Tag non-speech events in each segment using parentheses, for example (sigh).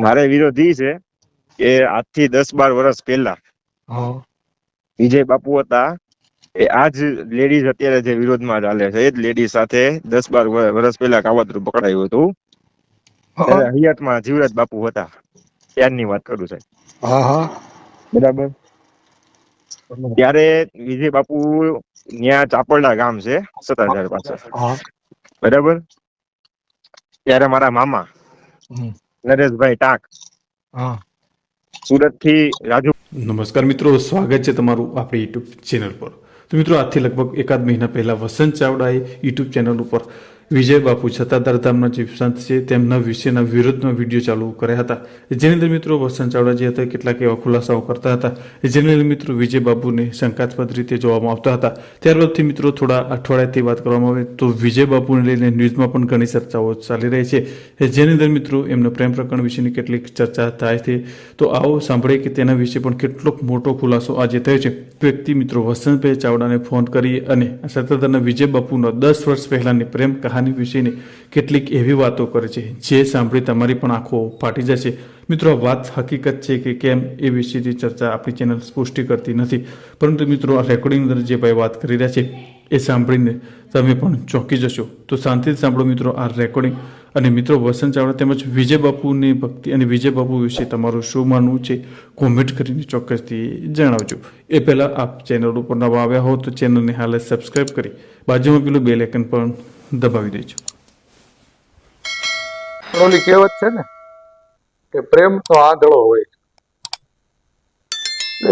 મારે વિરોધી છે કે આજથી દસ બાર વર્ષ પહેલા વિજય બાપુ હતા એ આ જ લેડીઝ અત્યારે જે વિરોધમાં ચાલે છે એ જ લેડીઝ સાથે દસ બાર વર્ષ પહેલા કાવતરું પકડાયું હતું. હયાતમાં જીવરાજ બાપુ હતા. ત્યારની વાત કરું સાહેબ. બરાબર? ત્યારે વિજય બાપુ ન્યા ચાપરડા ગામ છે સતાધાર પાસે બરાબર? ત્યારે મારા મામા. નરેશભાઈ ટાંક. હા. સુરતથી રાજુ નમસ્કાર મિત્રો સ્વાગત છે તમારું આપણી યુટ્યુબ ચેનલ પર. તો મિત્રો આજથી લગભગ એકાદ મહિના પહેલા વસંત ચાવડાએ યુટ્યુબ ચેનલ ઉપર વિજય બાપુ છતાદાર ધામના જે સંત છે. તેમના વિશેના વિરોધમાં વીડિયો ચાલુ કર્યા હતા. જેની અંદર મિત્રો વસંત ચાવડા જે હતા. કેટલાક એવા ખુલાસાઓ કરતા હતા. જેની અંદર મિત્રો વિજય બાપુને શંકાસ્પદ રીતે જોવામાં આવતા હતા. ત્યારબાદથી મિત્રો થોડા અઠવાડિયાથી વાત કરવામાં આવે તો વિજય બાપુને લઈને ન્યૂઝમાં પણ ઘણી ચર્ચાઓ ચાલી રહી છે. જેની અંદર મિત્રો, એમના પ્રેમ પ્રકરણ વિશેની કેટલીક ચર્ચા થાય છે. તો આવો સાંભળીએ કે તેના વિશે પણ કેટલોક મોટો ખુલાસો આજે થયો છે. વ્યક્તિ મિત્રો વસંતભાઈ ચાવડાને ફોન કરી અને સત્તાધારના વિજય બાપુનો દસ વર્ષ પહેલાની પ્રેમ કહાની વિશેની કેટલીક એવી વાતો કરે છે, જે સાંભળી તમારી પણ આંખો ફાટી જશે. મિત્રો વાત હકીકત છે કે કેમ એ વિશેની ચર્ચા આપણી ચેનલ પુષ્ટિ કરતી નથી. પરંતુ મિત્રો, આ રેકોર્ડિંગ અંદર જે ભાઈ વાત કરી રહ્યા છે, એ સાંભળીને તમે પણ ચોંકી જશો. તો શાંતિથી સાંભળો મિત્રો, આ રેકોર્ડિંગ અને મિત્રો, વસંત ચાવડા તેમજ વિજય બાપુની ભક્તિ અને વિજય બાપુ વિશે તમારું શું માનવું છે કોમેન્ટ કરીને ચોક્કસથી જણાવજો. એ પહેલાં આપ ચેનલ ઉપર નવા આવ્યા હો તો ચેનલને હાલ સબસ્ક્રાઈબ કરી, બાજુમાં પેલું બેલ આઇકન પણ દબાવી દેજો ઓલી કહેવત છે ને, કે પ્રેમ તો આંધળો હોય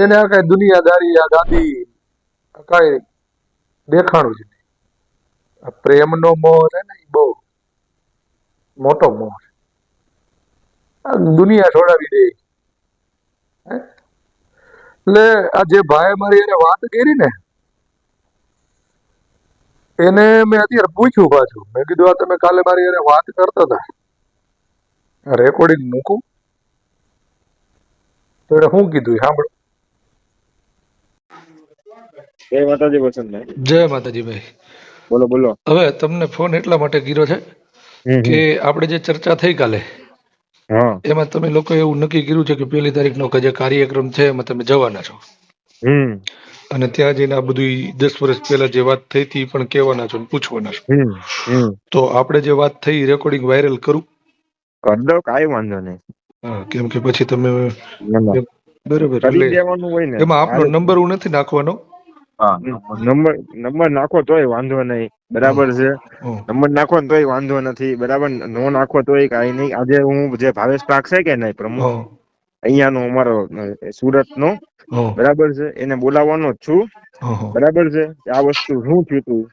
એને આ કઈ દુનિયાદારી આ દાદી કઈ દેખાણું જ નહીં આ પ્રેમનો મોહ છે ને, એ બહુ મોટો મોહ છે. દુનિયા છોડાવી દે? એટલે આ જે ભાઈ મારી એને વાત કરી ને એને મેં અત્યારે પૂછ્યું પાછું. મેં કીધું આ તમે કાલે મારી અરે વાત કરતા હતા. રેકોર્ડિંગ મૂકું. તો એને શું કીધું? સાંભળો. જય માતાજી વસંતભાઈ જય માતાજી ભાઈ. બોલો બોલો. હવે તમને ફોન એટલા માટે કર્યો છે કે આપણે જે ચર્ચા થઈ કાલે હા. એમાં તમે લોકો એવું નક્કી કર્યું છે કે પહેલી તારીખ નો જે કાર્યક્રમ છે એમાં તમે જવાના છો. હમ. અને ત્યાં જઈને આ બધું દસ વર્ષ પહેલા જે વાત થઈ હતી પણ કહેવાના છો પૂછવાના છો. તો આપણે જે વાત થઈ રેકોર્ડિંગ વાયરલ કરું કરી? દો કાંઈ વાંધો નહીં. હા, કેમ કે પછી તમે. બરોબર એમાં આપનો નંબર હું નથી નાખવાનો? નંબર નંબર નાખો તોય વાંધો નહીં. બરાબર છે. નંબર નાખો ને તોય વાંધો નથી. બરાબર નો નાખો તોય કાંઈ નહીં. આજે હું જે ભાવેશ પાક છે કે નહીં પ્રમુખ. અહીંયાનો અમારો સુરત નો. બરાબર છે? એને બોલાવવાનો જ છું. બરાબર છે? આ વસ્તુ શું થયું તું?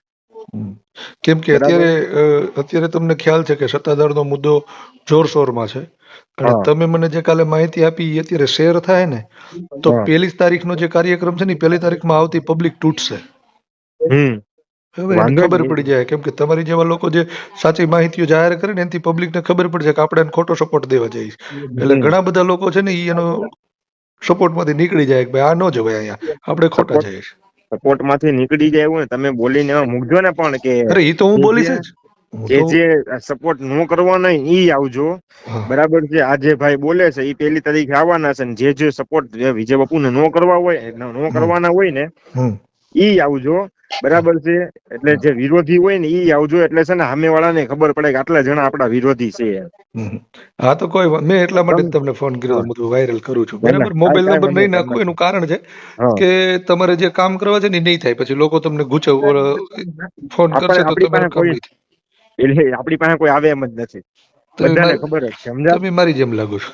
કેમ કે અત્યારે અત્યારે તમને ખ્યાલ છે કે સત્તાધારનો મુદ્દો જોરશોરમાં છે. અને તમે મને જે કાલે માહિતી આપી એ અત્યારે શેર થાય ને તો. પહેલી તારીખનો જે કાર્યક્રમ છે ને પહેલી તારીખમાં આવતી પબ્લિક તૂટશે. ખબર પડી જાય કેમ કે તમારી જેવા લોકો જે સાચી માહિતીઓ જાહેર કરે ને એનાથી પબ્લિકને ખબર પડશે કે આપણે ખોટો સપોર્ટ દેવા જઈએ એટલે ઘણા બધા લોકો છે ને એનો સપોર્ટમાંથી નીકળી જાય કે ભાઈ આ ન જવાય અહીંયા. આપણે ખોટા જઈએ સપોર્ટમાંથી નીકળી જાય એવું ને તમે બોલીને મૂકજો ને પણ કે અરે એ તો હું બોલીશ જ. કે જે સપોર્ટ નો કરવાનો ઈ આવજો. બરાબર છે? આ જે ભાઈ બોલે છે એ પેલી તારીખે આવવાના છે ને જે જે સપોર્ટ વિજય બાપુને નો કરવા હોય નો કરવાના હોય ને. ઈ આવજો બરાબર છે? એટલે જે વિરોધી હોય ને ઈ આવજો એટલે છે ને સામે વાળાને ખબર પડે કે આટલા જણા આપણા વિરોધી છે. હા તો કોઈ મેં એટલા માટે તમને ફોન કર્યો હું. વાયરલ કરું છું. બરાબર? મોબાઈલ નંબર નહીં વાંધો એનું કારણ છે કે તમારે જે કામ કરવા છે ને નહીં થાય. પછી લોકો તમને ગુચવ ફોન કરશે તો તમારે કોઈ એટલે આપણી પાસે કોઈ આવે એમ જ નથી. બધાને ખબર જ છે સમજા? તમે મારી જેમ લાગો છો.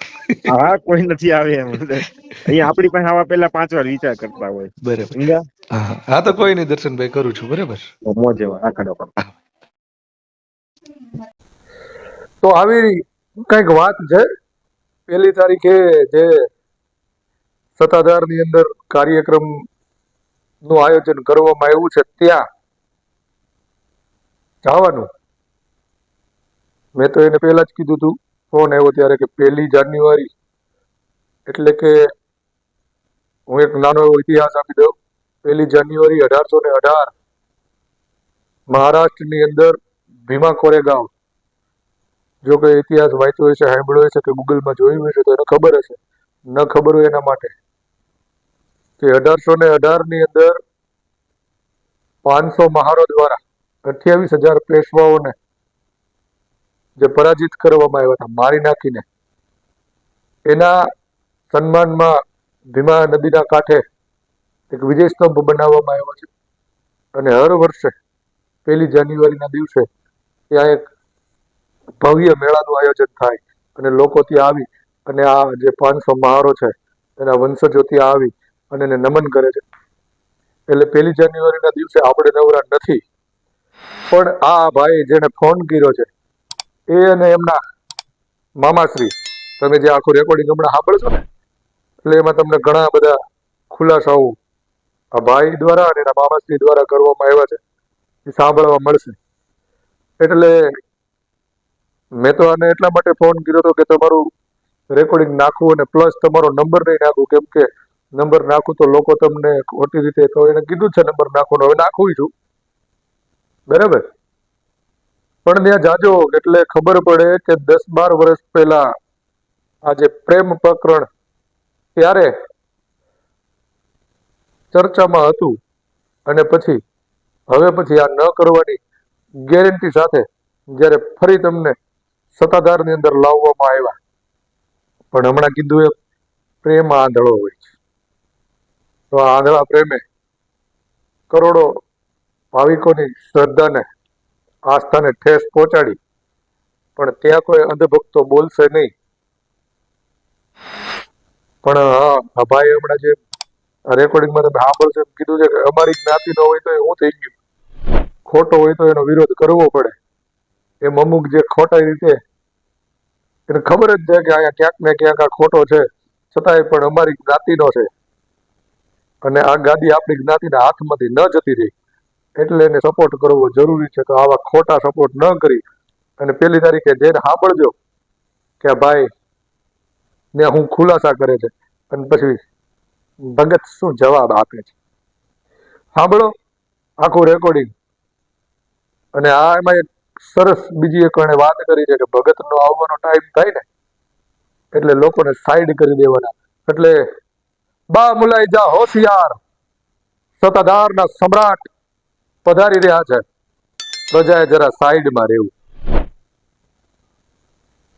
હા કોઈ નથી આવે એમ. અહીંયા આપણી પાસે આવા પેલા પાંચ વાર વિચાર કરતા હોય. બરાબર. હા તો કોઈ નહીં દર્શનભાઈ કરું છું બરાબર? મોજે આખડો તો આવી કંઈક વાત છે? પહેલી તારીખે જે સત્તાધારની અંદર કાર્યક્રમનું આયોજન કરવામાં આવ્યું છે ત્યાં જવાનું. મેં તો એને પહેલા જ કીધું હતું ફોન આવ્યો ત્યારે કે પહેલી જાન્યુઆરી. એટલે કે હું એક નાનો એવો ઇતિહાસ આપી દઉં. પહેલી જાન્યુઆરી અઢારસો ને અઢાર મહારાષ્ટ્રની અંદર ભીમા કોરેગાંવ. જો કે ઇતિહાસ વાંચ્યો હશે, સાંભળ્યો હશે કે ગૂગલમાં જોયું હશે તો એને ખબર હશે. ન ખબર હોય એના માટે. કે અઢારસો ને અઢારની અંદર પાંચસો મહારો દ્વારા અઠ્યાવીસ હજાર પેશવાઓને જે પરાજિત કરવામાં આવ્યા હતા, મારી નાખીને, એના સન્માનમાં ભીમા નદીના કાંઠે એક વિજય સ્તંભ બનાવવામાં આવ્યો છે. અને હર વર્ષે પહેલી જાન્યુઆરીના દિવસે ત્યાં એક ભવ્ય મેળાનું આયોજન થાય અને લોકો ત્યાં આવી અને આ જે પાંચસો મહારો છે, એના વંશજો ત્યાં આવી અને એને નમન કરે છે. એટલે પહેલી જાન્યુઆરીના દિવસે આપણે નવરા નથી. પણ આ ભાઈ જેને ફોન કર્યો છે, એ અને એમના મામાશ્રી, તમે જે આખું રેકોર્ડિંગ હમણાં સાંભળશો ને, એટલે એમાં તમને ઘણા બધા ખુલાસાઓ આ ભાઈ દ્વારા અને એના મામાશ્રી દ્વારા કરવામાં આવ્યા છે. એ સાંભળવા મળશે. એટલે મેં તો આને એટલા માટે ફોન કર્યો હતો કે તમારું રેકોર્ડિંગ નાખવું અને પ્લસ તમારો નંબર નહીં નાખવું કેમ કે નંબર નાખું તો લોકો તમને ખોટી રીતે કહો. એને કીધું છે નંબર નાખવાનો હવે નાખું છું. બરાબર? પણ ત્યાં જાજો, એટલે ખબર પડે કે દસ બાર વર્ષ પહેલા આ જે પ્રેમ પ્રકરણ, ત્યારે ચર્ચામાં હતું અને પછી, હવે પછી આ ન કરવાની ગેરંટી સાથે જ્યારે ફરી તમને સત્તાધારની અંદર લાવવામાં આવ્યા. પણ હમણાં કીધું એ પ્રેમ આંધળો હોય છે. તો આ આંધળા પ્રેમે કરોડો ભાવિકોની શ્રદ્ધાને, આસ્થાને ઠેસ પહોંચાડી. પણ ત્યાં કોઈ અંધભક્તો બોલશે નહીં. પણ હા ભાઈ હમણાં જે રેકોર્ડિંગમાં તમે સાંભળશો એમ કીધું છે કે અમારી જ્ઞાતિ નો હોય તો એ હું થઈ ગયું. ખોટો હોય તો એનો વિરોધ કરવો પડે. એમ અમુક જે ખોટા રીતે, એને ખબર જ છે કે અહીંયા ક્યાંક ને ક્યાંક આ ખોટો છે. છતાંય પણ અમારી જ્ઞાતિનો છે. અને આ ગાદી આપણી જ્ઞાતિના હાથમાંથી ન જતી રહી. એટલે એને સપોર્ટ કરવો જરૂરી છે તો આવા ખોટા સપોર્ટ ન કરી. અને પેલી તારીખે જઈને સાંભળજો કે ભાઈ ને હું ખુલાસા કરે છે. અને પછી ભગત શું જવાબ આપે છે? સાંભળો આખું રેકોર્ડિંગ અને આ એમાં એક સરસ બીજી એક વાત કરી છે કે ભગતનો આવવાનો ટાઈમ થાય ને, એટલે લોકોને સાઈડ કરી દેવાના. એટલે બા મુલાઈ જા હોશિયાર, સત્તાધારના સમ્રાટ પધારી રહ્યા છે. પ્રજાએ જરા સાઈડમાં રહેવું.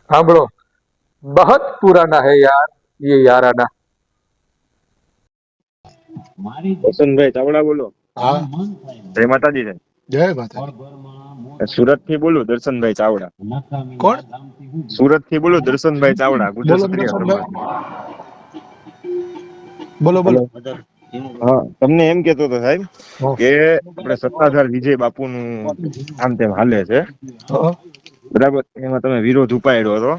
સાંભળો બહત પુરાના હે યાર, યે યારાના. વસંતભાઈ ચાવડા બોલો. હા. જય માતાજી જય. માતા સુરતથી બોલું દર્શનભાઈ ચાવડા. કોણ? સુરતથી બોલું દર્શનભાઈ ચાવડા ગુજરાત બોલો બોલો બોલો. હા તમને એમ કેતો હતો સાહેબ કે આપણે સત્તાધાર વિજય બાપુ નું આમ તેમ હાલે છે. બરાબર? એમાં તમે વિરોધ ઉપાડ્યો હતો.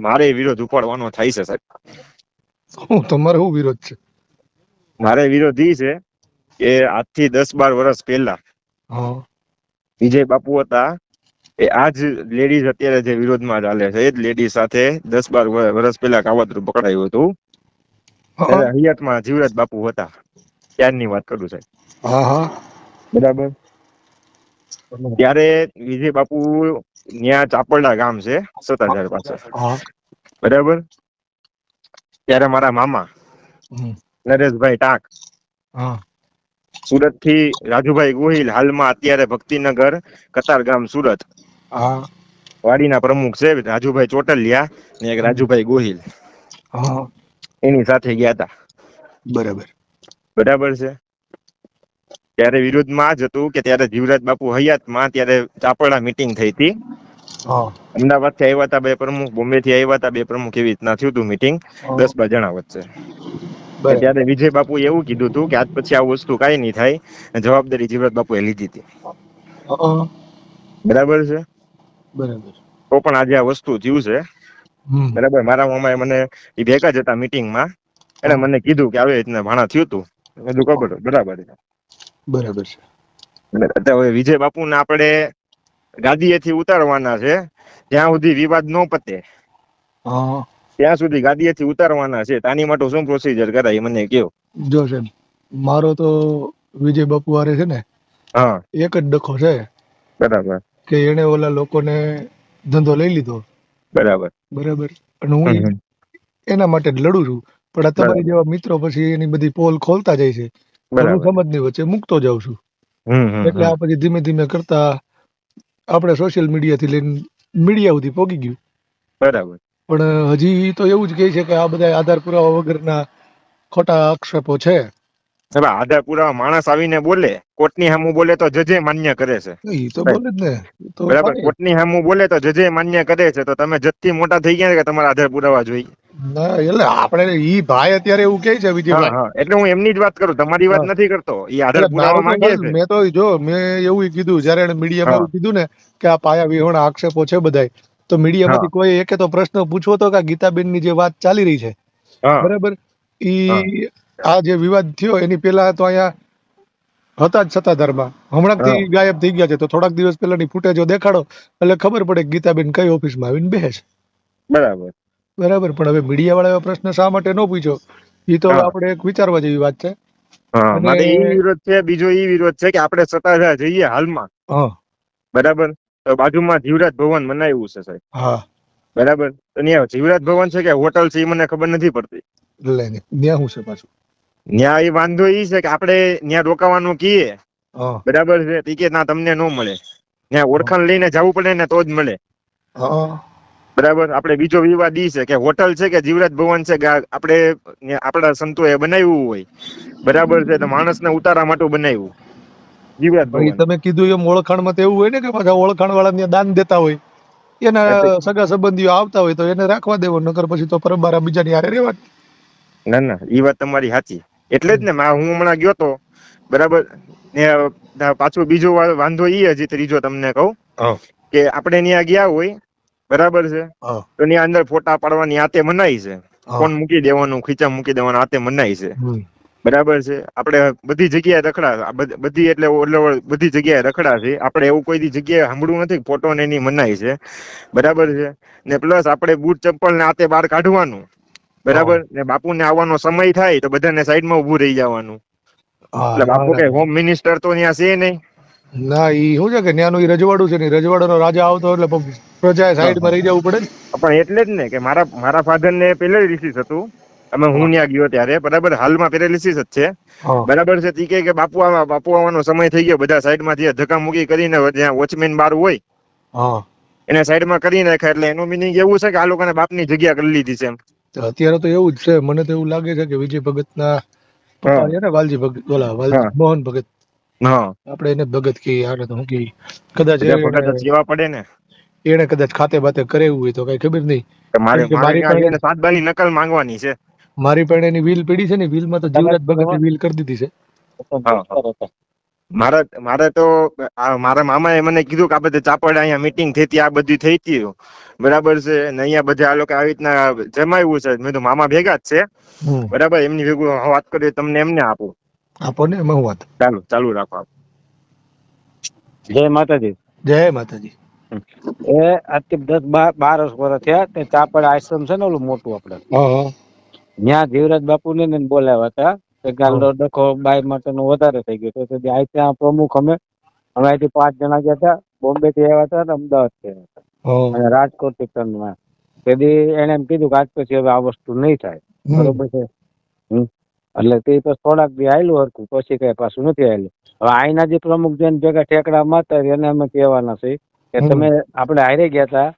મારે વિરોધ ઉપાડવાનો થાય છે સાહેબ. તમારે શું વિરોધ છે? મારે વિરોધી છે કે આજથી દસ બાર વર્ષ પહેલા. વિજય બાપુ હતા. એ આ જ લેડીઝ અત્યારે જે વિરોધમાં ચાલે છે એ જ લેડીઝ સાથે દસ બાર વર્ષ પહેલા કાવતરું પકડાયું હતું. હયાતમાં જીવરાજ બાપુ હતા. ત્યારની વાત કરું સાહેબ. બરાબર? ત્યારે વિજય બાપુ ન્યા ચાપરડા ગામ છે સત્તાધાર પાસે બરાબર? ત્યારે મારા મામા નરેશભાઈ ટાંક. સુરતથી રાજુભાઈ ગોહિલ હાલમાં અત્યારે ભક્તિનગર કતાર ગામ સુરત. વાડીના પ્રમુખ છે રાજુભાઈ ચોટલિયા ને એક રાજુભાઈ ગોહિલ. એની સાથે ગયા હતા. બરાબર. બરાબર છે. ત્યારે વિરોધમાં જ હતું કે ત્યારે જીવરાજ બાપુ હયાતમાં ત્યારે ચાપરડા મીટિંગ થઈ હતી. અમદાવાદથી આવ્યા હતા બે પ્રમુખ બોમ્બે થી આવ્યા હતા બે પ્રમુખ એવી રીતના થયું હતું મીટિંગ દસ બાર જણા વચ્ચે. ત્યારે વિજય બાપુ એવું કીધું હતું કે આજ પછી આ વસ્તુ કઈ નહીં થાય. જવાબદારી જીવરાજ બાપુએ લીધી હતી. બરાબર છે? બરાબર. તો પણ આજે આ વસ્તુ થયું છે. બરાબર? મારા મામાએ મને એ ભેગા જ હતા મીટિંગમાં. એને મને કીધું કે આવી રીતના ભાણા થયું હતું બધું ખબર બરાબર. છે બરાબર છે. અત્યારે હવે વિજય બાપુને આપણે ગાદીએથી ઉતારવાના છે. જ્યાં સુધી વિવાદ ન પતે. ત્યાં સુધી ગાદીએથી ઉતારવાના છે. તાની માટે શું પ્રોસિજર કરાય મને કયો? જો સાહેબ મારો તો વિજય બપુવારે છે ને હા. એક જ ડખો છે બરાબર. કે એને ઓલા લોકોને ધંધો લઈ લીધો. બરાબર. બરાબર. અને હું. એના માટે જ લડું છું. પણ આ તમારી જેવા મિત્રો પછી એની બધી પોલ ખોલતા જાય છે. હું સમજ સમજની વચ્ચે મૂકતો જાઉં છું. એટલે આ પછી ધીમે ધીમે કરતા આપણે સોશિયલ મીડિયા થી લઈને મીડિયા સુધી પોગી ગયું. બરાબર. પણ હજી તો એવું જ કહે છે કે આ બધા આધાર પુરાવા વગરના ખોટા આક્ષેપો છે. હવે આધાર પુરાવા માણસ આવીને બોલે કોર્ટની સામું બોલે તો જજે માન્ય કરે છે. એ તો બોલે જ ને બરાબર કોર્ટની સામું બોલે તો જજે માન્ય કરે છે તો તમે જજથી મોટા થઈ ગયા કે તમારા આધાર પુરાવા જોઈએ? ના એટલે આપણે ઈ ભાઈ અત્યારે એવું કહે છે વિજયભાઈ. એટલે હું એમની જ વાત કરું તમારી વાત નથી કરતો ઈ આધાર પુરાવા માંગે છે. મેં તો જો મેં એવું કીધું જયારે એને મીડિયામાં એવું કીધું ને કે આ પાયા વિહોણા આક્ષેપો છે બધાય તો મીડિયામાંથી કોઈ એકે તો પ્રશ્ન પૂછવો તો કે ગીતાબેનની જે વાત ચાલી રહી છે. બરાબર? ઈ આ જે વિવાદ થયો એની પહેલા તો અહીંયા હતા જ સત્તાધારમાં. હમણાંથી ગાયબ થઈ ગયા છે. તો થોડાક દિવસ પહેલાની ફૂટેજો દેખાડો એટલે ખબર પડે કે ગીતાબેન કઈ ઓફિસમાં આવીને બેસે છે. બરાબર. બરાબર? પણ હવે મીડિયા વાળા પ્રશ્ન શા માટે ન પૂછ્યો? એ તો. આપણે એક વિચારવા જેવી વાત છે. હા. મારે એ વિરોધ છે બીજો એ વિરોધ છે કે આપણે સત્તાધાર જઈએ હાલમાં. હા. બરાબર? બાજુમાં જીવરાજ ભવન મનાવ્યું છે સાહેબ. હા. બરાબર? ત્યાં જીવરાજ ભવન છે કે હોટલ છે એ મને ખબર નથી પડતી. એટલે ને ત્યાં શું છે પાછું? ત્યાં એ વાંધો એ છે કે આપણે ત્યાં રોકાવાનું કીએ. બરાબર છે? ઈ કે ના તમને ન મળે. ત્યાં ઓળખાણ લઈને જવું પડે ને તો જ મળે. બરાબર? આપણે બીજો વિવાદ ઈ છે કે હોટલ છે કે જીવરાજ ભવન છે કે આપણે આપણા સંતોએ બનાવ્યું હોય. બરાબર છે? તો માણસને ઉતારા માટે બનાવ્યું. જીવરાજ ભાઈ તમે કીધું એમ ઓળખાણમાં તો એવું હોય ને કે પાછા ઓળખાણ વાળા દાન દેતા હોય. એના સગા સંબંધીઓ આવતા હોય તો એને રાખવા દેવો નકર પછી તો પરબારા બીજાની હારે રહેવા ના ના એ વાત તમારી સાચી. એટલે જ ને મા- હું હમણાં ગયો તો બરાબર પાછો બીજો વાંધો એ હજી ત્રીજો તમને કહું કે આપણે ત્યાં ગયા હોય બરાબર છે તો ત્યાં અંદર ફોટા પાડવાની આતે મનાઈ છે. ફોન મૂકી દેવાનું ખીચા મૂકી દેવાનું આતે મનાઈ છે. બરાબર છે. આપણે બધી જગ્યાએ રખડા બધી એટલે બધી જગ્યાએ રખડા છે. આપણે એવું કોઈ જગ્યાએ સાંભળવું નથી ફોટો ને એની મનાઈ છે. બરાબર છે. ને પ્લસ આપણે બૂટ ચપ્પલ ને આતે બહાર કાઢવાનું. બરાબર? ને બાપુને આવવાનો સમય થાય તો બધાને સાઈડમાં ઊભું રહી જવાનું. એટલે બાપુ કઈ હોમ મિનિસ્ટર તો ત્યાં છે નહીં. ના ઈ શું છે કે ત્યાંનું ઈ રજવાડું છે ને રજવાડાનો રાજા આવતો એટલે પ્રજાએ સાઈડમાં રહી જવું પડે પણ એટલે જ ને કે મારા મારા ફાધર ને પેરેલિસિસ હતું અમે હું ત્યાં ગયો ત્યારે. બરાબર હાલમાં પેરેલિસિસ જ છે. બરાબર છે તી કે બાપુ આવા બાપુ આવવાનો સમય થઈ ગયો. બધા સાઈડમાં માંથી ધક્કા મૂકી કરીને જ્યાં વોચમેન બાર હોય એને સાઈડમાં કરી નાખે એટલે એનું મિનિંગ એવું છે કે આ લોકોને બાપની જગ્યા કરી લીધી છે અત્યારે તો એવું જ છે. મને તો એવું લાગે છે કે વિજય ભગત ના વાલજી ભગત ઓલા વાલજી મોહન ભગત. હા. આપણે એને ભગત કે આને તો હું કે કદાચ બધા વખત એને- જ સેવા પડે ને. એને કદાચ ખાતે બાતે કરેવું હોય તો કઈ ખબર નહીં. મારે સાત સાતબાની નકલ માંગવાની છે. મારી પણ એની વ્હીલ પડી છે ને વ્હીલ તો જીવરાજ ભગત વ્હીલ કરી દીધી છે. મારા મારે તો મારા મામાએ મને કીધું કે આ બધે ચાપડ અહીંયા મીટિંગ થઈ હતી આ બધી થઈ હતી બરાબર છે ને અહીંયા બધા આ લોકો આવી રીતના જમાવ્યું છે. મેં તો મામા ભેગા જ છે. બરાબર એમની ભેગું વાત કરી તમને એમને આપું. આપો ને એમાં હું વાત. ચાલુ ચાલુ રાખો આપ. જય માતાજી. જય માતાજી. એ આજથી દસ બાર બાર વર્ષ થયા તે ચાપડ આશ્રમ છે ને ઓલું મોટું આપડે હા હા. ત્યાં જીવરાજ બાપુ ને બોલાવ્યા હતા ગાલો હા. ડખો બાઈ માટેનો વધારે થઈ ગયો તો ત્યાં ત્યાં પ્રમુખ અમે અમે અહીંથી પાંચ જણા ગયા હતા. બોમ્બે થી આવ્યા હતા અને અમદાવાદથી આવ્યા હતા અને રાજકોટથી ત્રણમાં તેથી એને એમ કીધું કે આજ પછી હવે આ વસ્તુ નહીં થાય. બરોબર છે? એટલે તે પછી થોડાક દી આયલું હરખું પછી કઈ પાછું નથી આયલું. હવે આઈના જે પ્રમુખ જેને ભેગા ઠેકડા હોય એને અમે કહેવાના છે કે તમે આપણે હારે ગયા હતા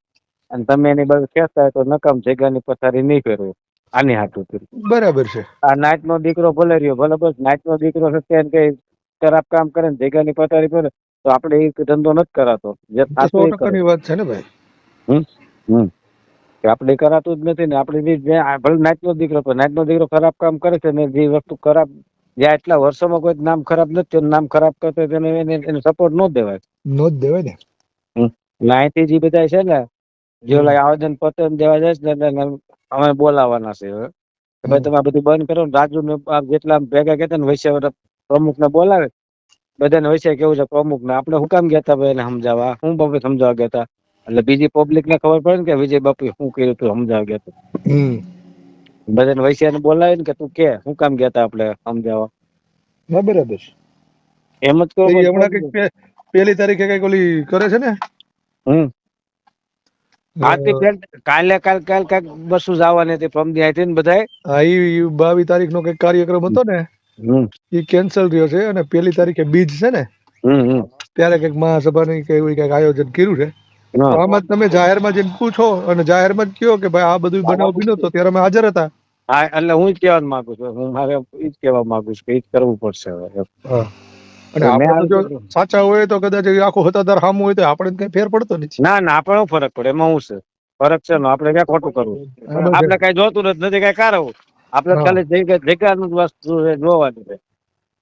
અને તમે એની બાજુ ખેંચતા તો નકામ જગ્યાની પથારી નહીં ફેરવો. આની હાથું કર્યું. બરાબર છે. આ નાચ નો દીકરો ભલે રહ્યો ભલે બસ નાચ નો દીકરો છે એને કઈ ખરાબ કામ કરે ને જગ્યાની પથારી પર તો આપણે એ ધંધો નથી કરાતો. જે સો. ટકાની વાત છે ને ભાઈ? હમ? હમ. આપણે કરાતું જ નથી ને આપણે જે ભલે નાચનો દીકરો પણ નાચનો દીકરો ખરાબ કામ કરે છે ને જે વસ્તુ ખરાબ જ્યાં એટલા વર્ષોમાં કોઈ નામ ખરાબ નથી નામ ખરાબ કરતો તેને એને એને સપોર્ટ ન દેવાય. નો જ દેવાય ને અહીંથી જે બધા છે ને જે લાગે આવેદન પત્ર દેવા જઈશ ને એટલે અમે બોલાવવાના છે હવે. કે ભાઈ તમે આ બધું બંધ કરો ને રાજુ ને જેટલા ભેગા કહેતા ને વૈશ્ય પ્રમુખ ને બોલાવે. બધાને વૈશ્ય કેવું છે પ્રમુખ ને? આપણે હું કામ ગયા હતા ભાઈ એને સમજાવવા? હું બાપુ સમજાવવા ગયા હતા એટલે બીજી પબ્લિક ને ખબર પડે ને કે વિજય બાપુ શું કર્યું તું સમજાવવા ગયા હમ. બધાને વૈશ્યાને બોલાવે ને કે તું કે શું કામ ગયા તા આપણે સમજાવવા? બરાબર એમ જ તો કહો હમણાં કંઈક પેલી તારીખે કંઈક ઓલી કરે છે ને? હમ. હા તે કાલે કાલ કાલ કાંઈક બસો જવાની હતી પ્રમદી હતી ને બધાય હા ઈ બાવીસ તારીખ નો કઈ કાર્યક્રમ હતો ને ઈ કેન્સલ રહ્યો છે અને પેલી તારીખે બીજ છે ને ત્યારે કંઈક મહાસભાની કે એવું કંઈક આયોજન કર્યું છે. આમાં તમે જાહેરમાં જઈને પૂછો અને જાહેરમાં જ કયો કે ભાઈ આ બધું બનાવ બન્યો તો ત્યારે અમે હાજર હતા. હા એટલે હું જ કહેવા માંગુ છું. હું મારે ઈ જ કહેવા માંગુ છું કે ઈ જ કરવું પડશે હવે. અને આપણે જો સાચા હોય તો કદાચ આખો હતાદાર સામું હોય તો આપણે કઈ ફેર પડતો નથી. ના ના આપણે ફરક પડે એમાં શું છે? ફરક છે નો આપણે ક્યાં ખોટું કરવું? આપણે કઈ જોતું નથી નથી કઈ કારવું આપણે ખાલી જગ્યા જગ્યાનું જ વસ્તુ છે જોવાની છે.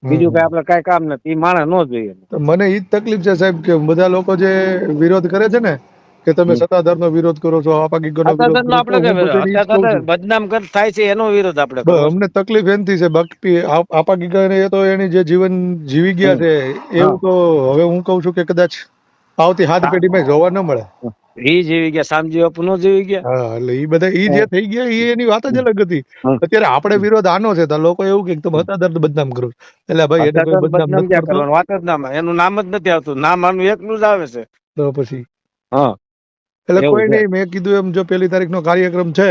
બીજું કઈ આપણે કઈ કામ નથી માણસ નો જોઈએ. મને ઈ જ તકલીફ છે સાહેબ કે બધા લોકો જે વિરોધ કરે છે ને કે તમે. સત્તાધારનો વિરોધ કરો છો આપાગીગોનો વિરોધ આપણે. બદનામ કર થાય છે એનો વિરોધ. અમને તકલીફ એનથી છે બાકી આપ- આપાગીગાને એ તો એની જે જીવન જીવી ગયા છે એવું તો હવે હું કહું છું કે કદાચ આવતી હાથ પેઢીમાં જોવા ન મળે. ઈ જીવી ગયા શામજી બાપુ નો જીવી ગયા. હા એટલે ઈ બધા ઈ જે થઈ ગયા ઈ એની વાત જ અલગ હતી. અત્યારે આપણે વિરોધ આનો છે તો લોકો એવું કે તમે હતાદર બદનામ કરો. છો. એટલે ભાઈ એને કોઈ બદનામ બદનામ નથી કરવાનું. વાત જ નામ એનું નામ જ નથી આવતું. નામ આનું એકનું જ આવે છે. તો પછી? હા. એટલે કોઈ નહીં મેં કીધું એમ જો પેલી તારીખનો કાર્યક્રમ છે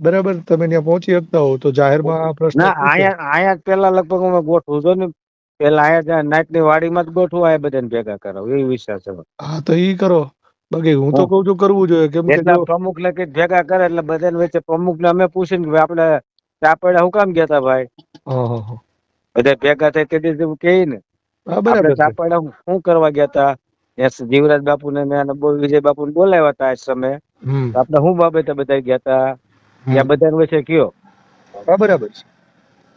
બરાબર તમે ત્યાં પહોંચી શકતા હો તો જાહેરમાં આ પ્રશ્ન અહીંયા જ પેલા લગભગ અમે ગોઠવું છો ને પેલા અહીંયા નાઈટની વાડીમાં જ ગોઠવું આ બધાને ભેગા કરો એ વિચાર છે હા તો ઈ કરો. બાકી હું તો કઉ છું કરવું જોઈએ કેમ કે પ્રમુખ ને કંઈક ભેગા કરે એટલે બધાને વચ્ચે પ્રમુખ ને અમે પૂછીને કે આપણે ચા પડ્યા હું કામ ગયા તા ભાઈ. બધા ભેગા થાય તે દિવસે કહે ને બરાબર ચા પડ્યા હું- શું કરવા ગયા તા જીવરાજ બાપુ ને મેં વિજય બાપુ ને બોલાવ્યા હતા આશ્રમે આપણે શું બાબતે બધા ગયા તા હમ. ત્યાં બધાને વિશે કયો? બરાબર છે.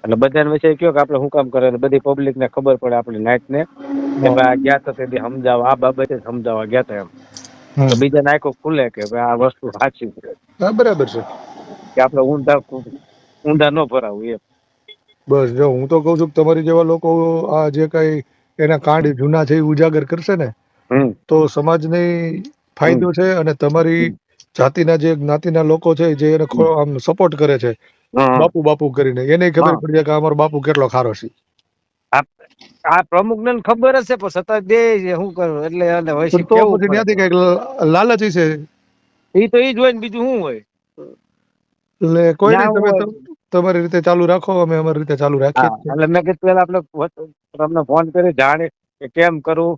એટલે બધાને વિશે કયો કે આપણે શું કામ કરે બધી પબ્લિક ને ખબર પડે આપણે નાઇટ ને કે ભાઈ ગયા તા તે સમજાવવા આ બાબતે સમજાવવા ગયા તા એમ. તો બીજા નાયકો ખુલે કે ભાઈ આ વસ્તુ સાચી છે. બરાબર છે. કે આપણે ઊંધા ઊંધા ન ભરાવું એમ. બસ જો હું તો કઉ છું તમારી જેવા લોકો આ જે કઈ એના કાંડ જૂના છે એ ઉજાગર કરશે ને? તો સમાજને ફાયદો છે અને તમારી જાતિના જે જ્ઞાતિના લોકો છે જે એને આમ સપોર્ટ કરે છે બાપુ બાપુ કરીને. એને ખબર પડી જાય કે અમારો બાપુ કેટલો ખારો છે. આ પ્રમુખ ને ખબર હશે પણ છતાં દે શું કરું એટલે ત્યાંથી કંઈક લાલચ છે એ તો ઈ જ હોય ને બીજું શું હોય? એટલે કોઈ નહીં તમે તમારી રીતે ચાલુ રાખો અમે અમારી રીતે ચાલુ રાખીએ એટલે મેં કીધું પેલા આપણે તમને ફોન કરી જાણે કે કેમ કરવું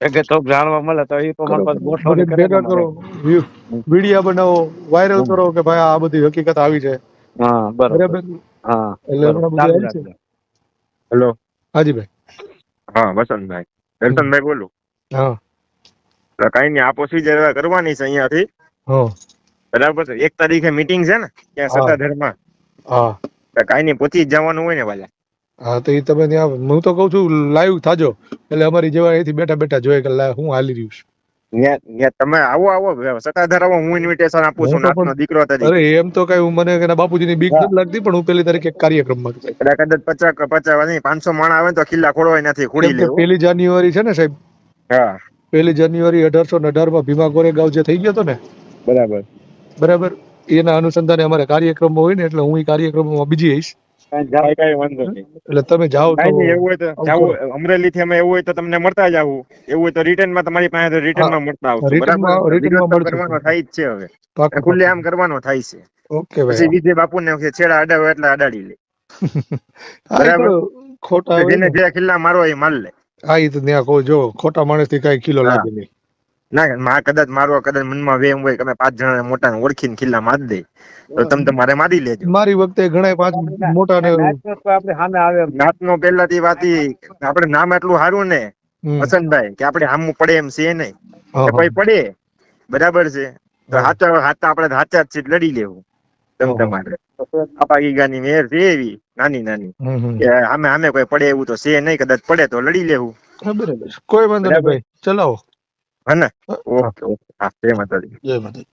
એ કે થોડુંક જાણવા મળે તો એ પ્રમાણે પાછું કરે ભેગા કરો વિડીયા બનાવો વાયરલ કરો કે ભાઈ આ બધી હકીકત આવી છે. હા બરોબર. હા એટલે. હેલો. હાજી ભાઈ. હા વસંતભાઈ. દર્શનભાઈ બોલું. હા. તો કઈ નહીં આ પ્રોસિજર કરવાની છે અહીંયાથી. હા. બરાબર છે. એક તારીખે મીટિંગ છે ને ત્યાં સત્તાધરમાં હા. કઈ નહીં પહોંચી જ જવાનું હોય ને વાલા હા તો એ તમે ત્યાં હું તો કઉ છું લાઈવ થાજો. એટલે અમારી જેવા અહીંથી બેઠા બેઠા જોઈએ કે હું હાલી રહ્યું છું. તમે આવો આવો સત્તાધાર આવો હું ઇન્વિટેશન આપું છું તો નાતનો દીકરો તરીકે. અરે એમ તો કઈ હું મને બાપુજી બાપુજીની બીક. નથી લાગતી પણ હું પેલી તારીખે કાર્યક્રમ કાર્યક્રમમાં. કદાચ કદાચ પચાસ પચાસ નહીં પાંચસો માણ આવે તો ખિલ્લા ખોડવાય નથી ખોડી લે પેલી જાન્યુઆરી છે ને સાહેબ? હા. પેલી જાન્યુઆરી અઢારસો ને અઢારમાં ભીમા ગોરેગાંવ જે થઈ ગયો હતો ને? બરાબર. બરાબર? એના અનુસંધાને અમારે કાર્યક્રમો હોય ને એટલે હું એ કાર્યક્રમોમાં બીજી આવીશ. એટલે તમે જાઓ તો એવું હોય તો જાવું. અમરેલી થી અમે એવું હોય તો તમને મળતા જ આવું એવું હોય તો રિટર્નમાં તમારી પાસે રિટર્નમાં મળતા આવશું. બરાબર? return માં વિરોધ તો મળશું. કરવાનો થાય જ છે હવે. ખુલ્લે આમ કરવાનો થાય છે. ઓકે પછી વિજય બાપુ ને છેડા અડાવે એટલે અડાડી લે. (laughs) બરાબર. ખોટા જેને ને. જે ખિલ્લા મારો એ માલ લે. હા એ તો ત્યાં કોઈ જો ખોટા માણસથી કઈ કિલો લાગે નહીં. ના માં કદાચ મારો કદાચ મનમાં વેમ હોય કે અમે પાંચ જણા મોટા ઓળખીને ખિલ્લા મારી દે. તો તમે તમારે મારી લેજો. મારી વખતે ઘણા પાંચ મોટા ને આપણે સામે આવે. નાતનો પહેલાથી વાતી આપણે નામ એટલું સારું ને વસંતભાઈ કે આપણે આમ પડે એમ છે નહીં. કે ભાઈ પડે બરાબર છે. તો હાચા હાચા આપણે હાચા જ લડી લેવું. તમે. તમારે. આપા ગીગાની મેર છે એવી નાની નાની. હમ, હમ. કે આમે આમે કોઈ પડે એવું તો છે નહીં કદાચ પડે તો લડી લેવું. બરાબર. કોઈ વાંધો નહીં ભાઈ ચલાવો. હે. ને. Okay okay. હા જય માતાજી. જય માતા